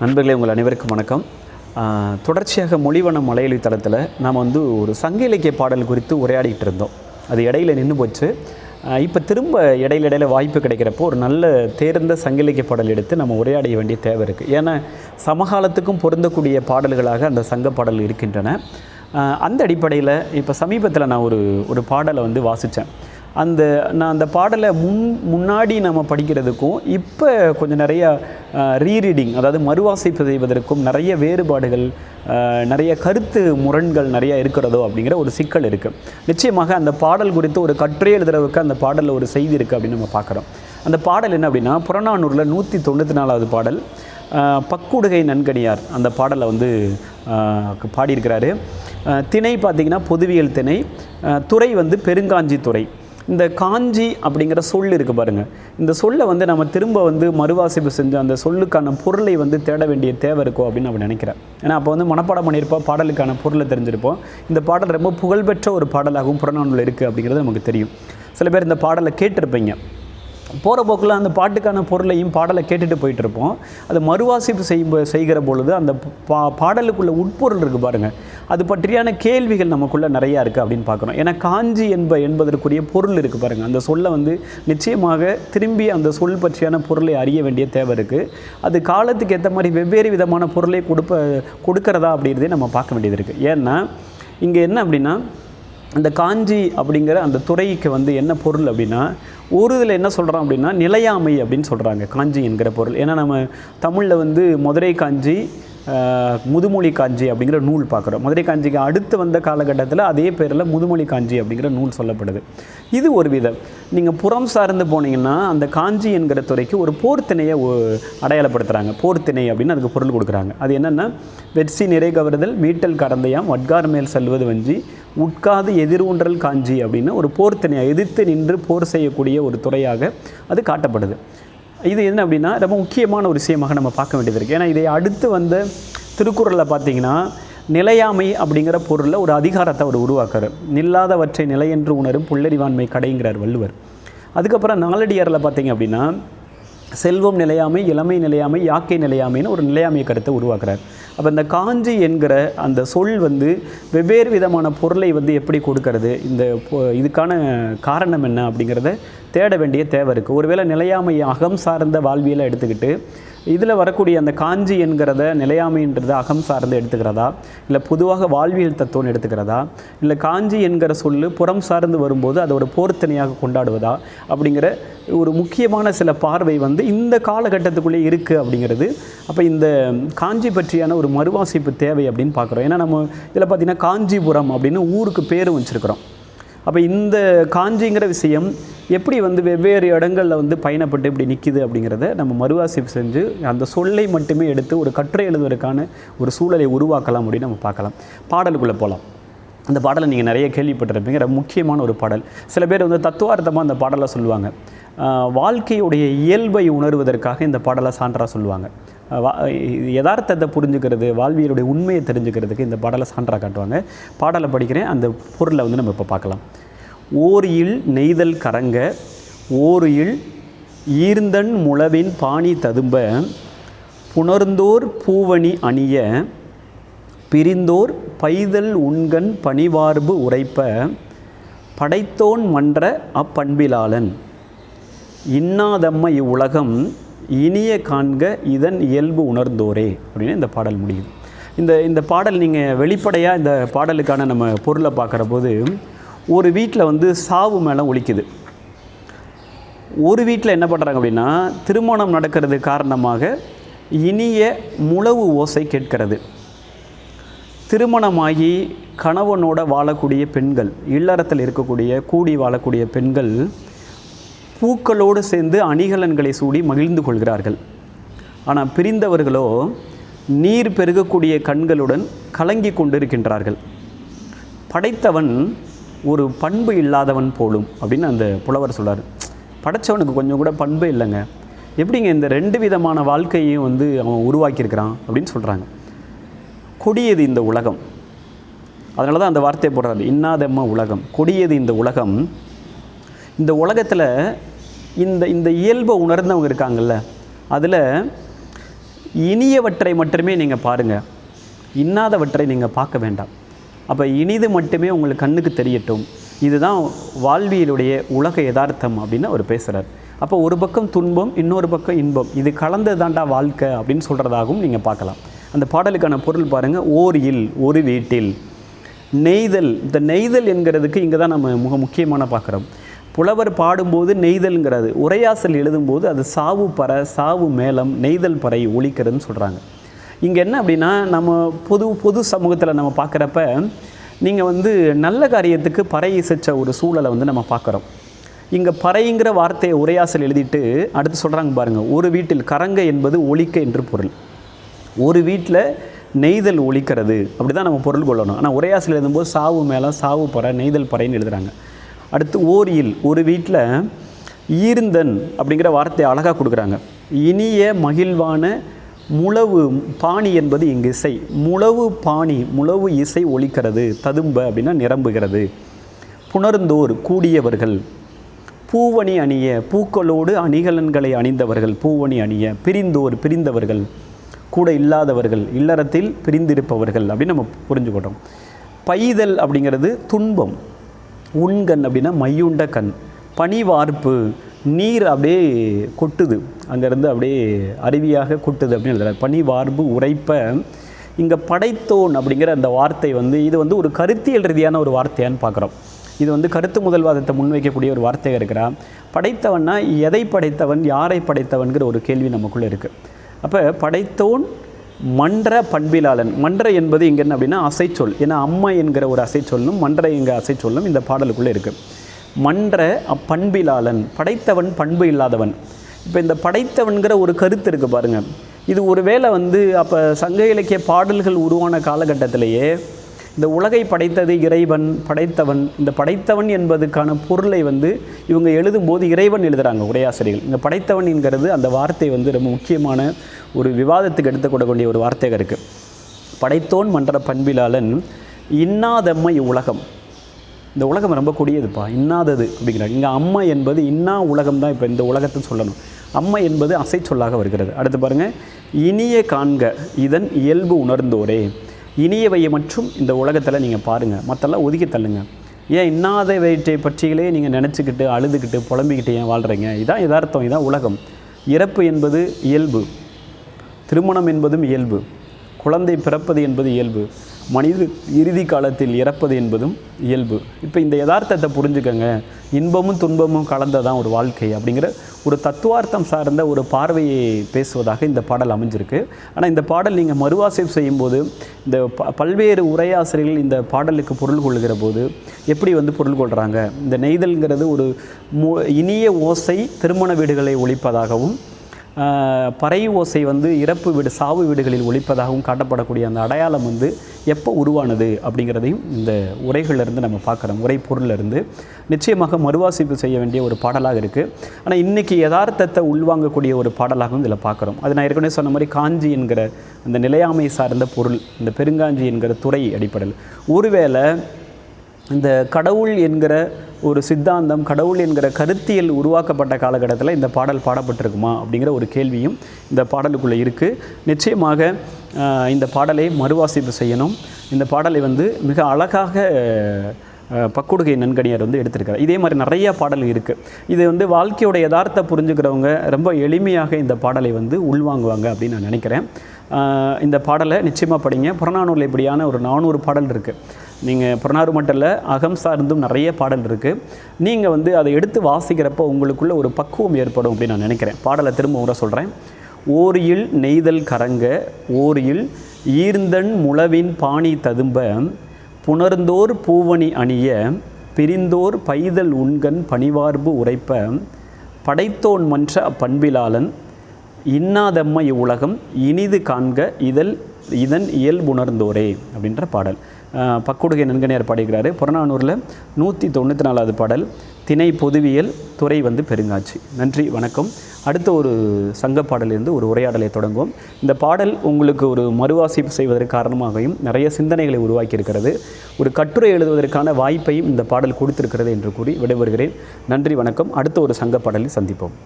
நண்பர்களே உங்கள் அனைவருக்கும் வணக்கம். தொடர்ச்சியாக மொழிவன மலையொலி தளத்தில் நாம் வந்து ஒரு சங்க இலக்கிய பாடல் குறித்து உரையாடிக்கிட்டு இருந்தோம். அது இடையில நின்று போச்சு. இப்போ திரும்ப இடையில இடையில வாய்ப்பு கிடைக்கிறப்போ ஒரு நல்ல தேர்ந்த சங்க இலக்கிய பாடல் எடுத்து நம்ம உரையாட வேண்டிய தேவை இருக்குது ஏன்னா சமகாலத்துக்கும் பொருந்தக்கூடிய பாடல்களாக அந்த சங்க பாடல் இருக்கின்றன. அந்த அடிப்படையில் இப்போ சமீபத்தில் நான் ஒரு ஒரு பாடலை வந்து வாசித்தேன் அந்த நான் அந்த பாடலை முன் முன்னாடி நம்ம படிக்கிறதுக்கும் இப்போ கொஞ்சம் நிறையா ரீரீடிங் அதாவது மறுவாசிப்பு செய்வதற்கும் நிறைய வேறுபாடுகள் நிறைய கருத்து முரண்கள் நிறைய இருக்கிறதோ அப்படிங்கிற ஒரு சிக்கல் இருக்குது நிச்சயமாக அந்த பாடல் குறித்து ஒரு கட்டுரை எழுதுறவுக்கு அந்த பாடலில் ஒரு செய்தி இருக்குது அப்படின்னு நம்ம பார்க்குறோம். அந்த பாடல் என்ன அப்படின்னா புறநானூரில் நூற்றி தொண்ணூற்றி நாலாவது பாடல் பக்குடுகை நன்கணியார் அந்த பாடலை வந்து பாடியிருக்கிறாரு. திணை பார்த்திங்கன்னா பொதுவியல் திணை துறை வந்து பெருங்காஞ்சி துறை இந்த காஞ்சி அப்படிங்கிற சொல் இருக்குது பாருங்கள் இந்த சொல்லை வந்து நம்ம திரும்ப வந்து மறுவாசிப்பு செஞ்சு அந்த சொல்லுக்கான பொருளை வந்து தேட வேண்டிய தேவை இருக்கும் அப்படின்னு நம்ம நினைக்கிறேன். ஏன்னா அப்போ வந்து மனப்பாடம் பண்ணியிருப்போம் பாடலுக்கான பொருளை தெரிஞ்சிருப்போம். இந்த பாடல் ரொம்ப புகழ்பெற்ற ஒரு பாடலாகவும் புறநானூல் இருக்குது அப்படிங்கிறது நமக்கு தெரியும். சில பேர் இந்த பாடலை கேட்டிருப்பீங்க. போகிற போக்கில் அந்த பாட்டுக்கான பொருளையும் பாடலை கேட்டுட்டு போயிட்டு இருப்போம் அது மறுவாசிப்பு செய்யும் செய்கிற பொழுது அந்த பா பாடலுக்குள்ள உட்பொருள் இருக்குது பாருங்கள் அது பற்றியான கேள்விகள் நமக்குள்ளே நிறையா இருக்குது அப்படின்னு பார்க்குறோம். ஏன்னா காஞ்சி என்ப என்பதற்குரிய பொருள் இருக்குது பாருங்கள் அந்த சொல்லை வந்து நிச்சயமாக திரும்பி அந்த சொல் பற்றியான பொருளை அறிய வேண்டிய தேவை இருக்குது அது காலத்துக்கு ஏற்ற மாதிரி வெவ்வேறு விதமான பொருளை கொடுப்ப கொடுக்கறதா அப்படின்றதே நம்ம பார்க்க வேண்டியது இருக்குது ஏன்னா இங்கே என்ன அப்படின்னா அந்த காஞ்சி அப்படிங்கிற அந்த துறைக்கு வந்து என்ன பொருள் அப்படின்னா ஒரு இதில் என்ன சொல்கிறோம் அப்படின்னா நிலையாமை அப்படின்னு சொல்கிறாங்க காஞ்சி என்கிற பொருள். ஏன்னா நம்ம தமிழில் வந்து மதுரை காஞ்சி முதுமொழி காஞ்சி அப்படிங்கிற நூல் பார்க்குறோம். மதுரை காஞ்சிக்கு அடுத்து வந்த காலகட்டத்தில் அதே பேரில் முதுமொழி காஞ்சி அப்படிங்கிற நூல் சொல்லப்படுது. இது ஒரு விதம். நீங்கள் புறம் சார்ந்து போனீங்கன்னா அந்த காஞ்சி என்கிற துறைக்கு ஒரு போர்த்திணையை அடையாளப்படுத்துகிறாங்க போர்த்திணை அப்படின்னு அதுக்கு பொருள் கொடுக்குறாங்க. அது என்னென்னா வெட்சி நிறை கவருதல் மீட்டல் கடந்தையாம் வட்கார் மேல் செல்வது வஞ்சி உட்காது எதிரூன்றல் காஞ்சி அப்படின்னு ஒரு போர்த்தனையாக எதிர்த்து நின்று போர் செய்யக்கூடிய ஒரு துறையாக அது காட்டப்படுது. இது என்ன அப்படின்னா ரொம்ப முக்கியமான ஒரு விஷயமாக நம்ம பார்க்க வேண்டியது இருக்குது ஏன்னா இதை அடுத்து வந்த திருக்குறளில் பார்த்தீங்கன்னா நிலையாமை அப்படிங்கிற பொருளில் ஒரு அதிகாரத்தை அவர் உருவாக்குறார். நில்லாதவற்றை நிலையென்று உணரும் புல்லறிவாண்மை கடைங்கிறார் வள்ளுவர். அதுக்கப்புறம் நாலடியாரில் பார்த்தீங்க அப்படின்னா செல்வம் நிலையாமை இளமை நிலையாமை யாக்கை நிலையாமைன்னு ஒரு நிலையாமை கருத்தை உருவாக்குறார். அப்போ இந்த காஞ்சி என்கிற அந்த சொல் வந்து வெவ்வேறு விதமான பொருளை வந்து எப்படி கொடுக்கறது? இந்த இதுக்கான காரணம் என்ன அப்படிங்கிறத தேட வேண்டிய தேவை இருக்குது ஒருவேளை நிலையாமை அகம் சார்ந்த வாழ்வியலை எடுத்துக்கிட்டு இதில் வரக்கூடிய அந்த காஞ்சி என்கிறத நிலையாமைன்றது அகம் சார்ந்து எடுத்துக்கிறதா? இல்லை பொதுவாக வாழ்வியல் தத்துவம்னு எடுத்துக்கிறதா? இல்லை காஞ்சி என்கிற சொல்லு புறம் சார்ந்து வரும்போது அதை ஒரு போர்த்தனையாக கொண்டாடுவதா? அப்படிங்கிற ஒரு முக்கியமான சில பார்வை வந்து இந்த காலகட்டத்துக்குள்ளே இருக்குது அப்படிங்கிறது. அப்போ இந்த காஞ்சி பற்றியான ஒரு மறுவாசிப்பு தேவை அப்படின்னு பார்க்குறோம். ஏன்னா நம்ம இதில் பார்த்திங்கன்னா காஞ்சிபுரம் அப்படின்னு ஊருக்கு பேரும் வச்சுருக்கிறோம். அப்போ இந்த காஞ்சிங்கிற விஷயம் எப்படி வந்து வெவ்வேறு இடங்களில் வந்து பயணப்பட்டு இப்படி நிற்கிது அப்படிங்கிறத நம்ம மறுவாசிப்பு செஞ்சு அந்த சொல்லை மட்டுமே எடுத்து ஒரு கட்டுரை எழுதுவதற்கான ஒரு சூழலை உருவாக்கலாம் அப்படின்னு நம்ம பார்க்கலாம். பாடலுக்குள்ளே போகலாம் அந்த பாடலை நீங்கள் நிறைய கேள்விப்பட்டிருப்பீங்க. ரொம்ப முக்கியமான ஒரு பாடல். சில பேர் வந்து தத்துவார்த்தமாக அந்த பாடலை சொல்லுவாங்க. வாழ்க்கையுடைய இயல்பை உணர்வதற்காக இந்த பாடலை சான்றாக சொல்லுவாங்க. யதார்த்தத்தை புரிஞ்சுக்கிறது வாழ்வியலுடைய உண்மையை தெரிஞ்சுக்கிறதுக்கு இந்த பாடலை சான்றாக காட்டுவாங்க. பாடலை படிக்கிறேன் அந்த பொருளை வந்து நம்ம இப்போ பார்க்கலாம். ஓர் இல் நெய்தல் கரங்க ஓர் இல் ஈர்ந்தன் முளவின் பாணி ததும்ப புணர்ந்தோர் பூவணி அணிய பிரிந்தோர் பைதல் உண்கண் பணிவார்பு உரைப்ப படைத்தோன் மன்ற அப்பண்பிலாளன். இன்னாதம்ம இவ்வுலகம் இனிய காண்க இதன் இயல்பு உணர்ந்தோரே அப்படின்னு இந்த பாடல் முடியுது. இந்த இந்த பாடல் நீங்கள் வெளிப்படையாக இந்த பாடலுக்கான நம்ம பொருளை பார்க்குற போது ஒரு வீட்டில் வந்து சாவு மேலே ஒழிக்குது ஒரு வீட்டில் என்ன பண்ணுறாங்க அப்படின்னா திருமணம் நடக்கிறது காரணமாக இனிய முழவு ஓசை கேட்கிறது. திருமணமாகி கணவனோட வாழக்கூடிய பெண்கள் இல்லறத்தில் இருக்கக்கூடிய கூடி வாழக்கூடிய பெண்கள் பூக்களோடு சேர்ந்து அணிகலன்களை சூடி மகிழ்ந்து கொள்கிறார்கள். ஆனால் பிரிந்தவர்களோ நீர் பெருகக்கூடிய கண்களுடன் கலங்கி கொண்டிருக்கின்றார்கள். படைத்தவன் ஒரு பண்பு இல்லாதவன் போலும் அப்படின்னு அந்த புலவர் சொல்கிறார் படைச்சவனுக்கு கொஞ்சம் கூட பண்பு இல்லைங்க. எப்படிங்க இந்த ரெண்டு விதமான வாழ்க்கையையும் வந்து அவன் உருவாக்கியிருக்கிறான் அப்படின்னு சொல்கிறாங்க கொடியது இந்த உலகம். அதனால தான் அந்த வார்த்தையை போடுறாரு. இன்னாதம்ம உலகம். கொடியது இந்த உலகம். இந்த உலகத்தில் இந்த இந்த இயல்பை உணர்ந்தவங்க இருக்காங்கல்ல அதில் இனியவற்றை மட்டுமே நீங்கள் பாருங்கள் இன்னாதவற்றை நீங்கள் பார்க்க வேண்டாம். அப்போ இனிது மட்டுமே உங்களுக்கு கண்ணுக்கு தெரியட்டும். இதுதான் வாழ்வியலுடைய உலக யதார்த்தம் அப்படின்னு அவர் பேசுகிறார் அப்போ ஒரு பக்கம் துன்பம் இன்னொரு பக்கம் இன்பம். இது கலந்தது தாண்டா வாழ்க்கை அப்படின்னு சொல்கிறதாகவும் நீங்கள் பார்க்கலாம். அந்த பாடலுக்கான பொருள் பாருங்கள் ஓர் இல் ஒரு வீட்டில். நெய்தல். இந்த நெய்தல் என்கிறதுக்கு இங்கே தான் நம்ம மிக முக்கியமான பார்க்குறோம் புலவர் பாடும்போது நெய்தல்ங்கிறது உரையாசல் எழுதும்போது அது சாவு பற சாவு மேளம் நெய்தல் பறை ஒழிக்கிறதுன்னு சொல்கிறாங்க இங்கே என்ன அப்படின்னா நம்ம பொது பொது சமூகத்தில் நம்ம பார்க்குறப்ப நீங்கள் வந்து நல்ல காரியத்துக்கு பறை இசைச்ச ஒரு சூழலை வந்து நம்ம பார்க்குறோம். இங்கே பறைங்கிற வார்த்தையை உரையாசல் எழுதிட்டு அடுத்து சொல்கிறாங்க பாருங்கள் ஒரு வீட்டில் கரங்க என்பது ஒழிக்க என்று பொருள். ஒரு வீட்டில் நெய்தல் ஒழிக்கிறது அப்படி தான் நம்ம பொருள் கொள்ளணும். ஆனால் உரையாசல் எழுதும்போது சாவு மேலே சாவு பறை நெய்தல் பறைன்னு எழுதுகிறாங்க அடுத்து ஓரியில் ஒரு வீட்டில் ஈர்ந்தன் அப்படிங்கிற வார்த்தையை அழகாக கொடுக்குறாங்க. இனிய மகிழ்வான முழவு பாணி என்பது இங்கு இசை. முழவு பாணி முழவு இசை ஒலிக்கிறது ததும்ப அப்படின்னா நிரம்புகிறது. புணர்ந்தோர் கூடியவர்கள். பூவணி அணிய பூக்களோடு அணிகலன்களை அணிந்தவர்கள் பூவணி அணிய பிரிந்தோர் பிரிந்தவர்கள். கூட இல்லாதவர்கள் இல்லறத்தில் பிரிந்திருப்பவர்கள் அப்படின்னு நம்ம புரிஞ்சுக்கிட்டோம். பைதல் அப்படிங்கிறது துன்பம். உண்கண் அப்படின்னா மையுண்ட கண். பனிவார்ப்பு நீர் அப்படியே கொட்டுது. அங்கேருந்து அப்படியே அருவியாக கொட்டுது அப்படின்னு எழுதுறாரு. பனிவார்ப்பு உரைப்ப இங்கே படைத்தோன் அப்படிங்கிற அந்த வார்த்தை வந்து இது வந்து ஒரு கருத்தியல் ரீதியான ஒரு வார்த்தையான்னு பார்க்குறோம். இது வந்து கருத்து முதல்வாதத்தை முன்வைக்கக்கூடிய ஒரு வார்த்தையாக இருக்கிறா? படைத்தவன்னா எதை படைத்தவன் யாரை படைத்தவன்கிற ஒரு கேள்வி நமக்குள்ளே இருக்குது அப்போ படைத்தோன் மன்ற பண்பிலாளன். மன்ற என்பது இங்கே என்ன அப்படின்னா அசைச்சொல். ஏன்னா அம்மா என்கிற ஒரு அசைச்சொல்லும் மன்ற என்கிற அசைச்சொல்லும் இந்த பாடலுக்குள்ளே இருக்குது மன்ற அப்பண்பிலாளன் படைத்தவன் பண்பு இல்லாதவன். இப்போ இந்த படைத்தவன்கிற ஒரு கருத்து இருக்குது பாருங்கள் இது ஒருவேளை வந்து அப்போ சங்க இலக்கிய பாடல்கள் உருவான காலகட்டத்திலேயே இந்த உலகை படைத்தது இறைவன் படைத்தவன். இந்த படைத்தவன் என்பதுக்கான பொருளை வந்து இவங்க எழுதும்போது இறைவன் எழுதுகிறாங்க உரையாசிரியர்கள். இந்த படைத்தவன் என்கிறது அந்த வார்த்தை வந்து ரொம்ப முக்கியமான ஒரு விவாதத்துக்கு எடுத்துக்கொள்ளக்கூடிய ஒரு வார்த்தையாக இருக்குது படைத்தோன் மன்ற பண்பிலாளன் இன்னாதம்மை உலகம். இந்த உலகம் ரொம்ப கொடியதுப்பா. இன்னாதது அப்படிங்கிறாங்க இங்கே அம்மா என்பது இன்னா உலகம் தான் இப்போ இந்த உலகத்தை சொல்லணும். அம்மை என்பது அசை சொல்லாக வருகிறது. அடுத்து பாருங்கள் இனிய காண்க இதன் இயல்பு உணர்ந்தோரே. இனியவையை மற்றும் இந்த உலகத்தில் நீங்கள் பாருங்கள் மற்றெல்லாம் ஒதுக்கி தள்ளுங்க. ஏன் இன்னாதவற்றை பற்றிகளே நீங்கள் நினச்சிக்கிட்டு அழுதுகிட்டு புலம்பிக்கிட்டு ஏன் வாழ்கிறீங்க இதான் யதார்த்தம் இதான் உலகம். இறப்பு என்பது இயல்பு. திருமணம் என்பதும் இயல்பு. குழந்தை பிறப்பது என்பது இயல்பு மனித இறுதி காலத்தில் இறப்பது என்பதும் இயல்பு. இப்போ இந்த யதார்த்தத்தை புரிஞ்சுக்கங்க. இன்பமும் துன்பமும் கலந்ததான் ஒரு வாழ்க்கை அப்படிங்கிற ஒரு தத்துவார்த்தம் சார்ந்த ஒரு பார்வையை பேசுவதாக இந்த பாடல் அமைஞ்சிருக்கு. ஆனால் இந்த பாடல் நீங்கள் மறுவாசிப்பு செய்யும்போது இந்த ப பல்வேறு உரையாசிரியர்கள் இந்த பாடலுக்கு பொருள் கொள்கிற போது எப்படி வந்து பொருள் கொள்கிறாங்க இந்த நெய்தல்ங்கிறது ஒரு மு இனிய ஓசை திருமண வீடுகளை ஒழிப்பதாகவும் பறை ஓசை வந்து இறப்பு வீடு சாவு வீடுகளில் ஒழிப்பதாகவும் காட்டப்படக்கூடிய அந்த அடையாளம் வந்து எப்போ உருவானது அப்படிங்கிறதையும் இந்த உரைகளிலிருந்து நம்ம பார்க்குறோம். உரை பொருளிலிருந்து. நிச்சயமாக மறுவாசிப்பு செய்ய வேண்டிய ஒரு பாடலாக இருக்குது ஆனால் இன்றைக்கி யதார்த்தத்தை உள்வாங்கக்கூடிய ஒரு பாடலாகவும் இதில் பார்க்குறோம். அது நான் ஏற்கனவே சொன்ன மாதிரி காஞ்சி என்கிற அந்த நிலையாமை சார்ந்த பொருள் இந்த பெருங்காஞ்சி என்கிற துறை அடிப்படையில். ஒருவேளை இந்த கடவுள் என்கிற ஒரு சித்தாந்தம் கடவுள் என்கிற கருத்தியல் உருவாக்கப்பட்ட காலகட்டத்தில் இந்த பாடல் பாடப்பட்டிருக்குமா அப்படிங்கிற ஒரு கேள்வியும் இந்த பாடலுக்குள்ளே இருக்குது நிச்சயமாக இந்த பாடலை மறுவாசிப்பு செய்யணும். இந்த பாடலை வந்து மிக அழகாக பக்குடுகை நன்கணியர் வந்து எடுத்திருக்காரு. இதே மாதிரி நிறைய பாடல் இருக்குது இது வந்து வாழ்க்கையோட யதார்த்த புரிஞ்சுக்கிறவங்க ரொம்ப எளிமையாக இந்த பாடலை வந்து உள்வாங்குவாங்க அப்படின்னு நான் நினைக்கிறேன். இந்த பாடலை நிச்சயமாக படிங்க. புறநானூரில் இப்படியான ஒரு நானூறு பாடல் இருக்குது நீங்கள் புறநாறு மட்டும் அகம் சார்ந்தும் நிறைய பாடல் இருக்குது நீங்கள் வந்து அதை எடுத்து வாசிக்கிறப்போ உங்களுக்குள்ள ஒரு பக்குவம் ஏற்படும் அப்படின்னு நான் நினைக்கிறேன். பாடலை திரும்ப கூட சொல்கிறேன் ஓரியில் நெய்தல் கரங்க ஓரியில் ஈர்ந்தன் முளவின் பாணி ததும்ப புணர்ந்தோர் பூவணி அணிய பிரிந்தோர் பைதல் உண்கண் பணிவார்பு உரைப்ப படைத்தோன் மன்ற அப்பண்பிலாளன் இன்னாதம்மை உலகம் இனிது காண்க இதழ் இதன் இயல்புணர்ந்தோரே அப்படின்ற பாடல். பக்குடுகை நன்கனையார் பாடுகிறாரு புறநானூரில் நூற்றி தொண்ணூற்றி நாலாவது பாடல். திணை பொதுவியல் துறை வந்து பெருங்காட்சி. நன்றி வணக்கம். அடுத்த ஒரு சங்க பாடலிருந்து ஒரு உரையாடலை தொடங்குவோம். இந்த பாடல் உங்களுக்கு ஒரு மறுவாசிப்பு செய்வதற்கு காரணமாகவும் நிறைய சிந்தனைகளை உருவாக்கியிருக்கிறது. ஒரு கட்டுரை எழுதுவதற்கான வாய்ப்பையும் இந்த பாடல் கொடுத்திருக்கிறது என்று கூறி விடைபெறுகிறேன். நன்றி வணக்கம். அடுத்த ஒரு சங்க பாடலில் சந்திப்போம்.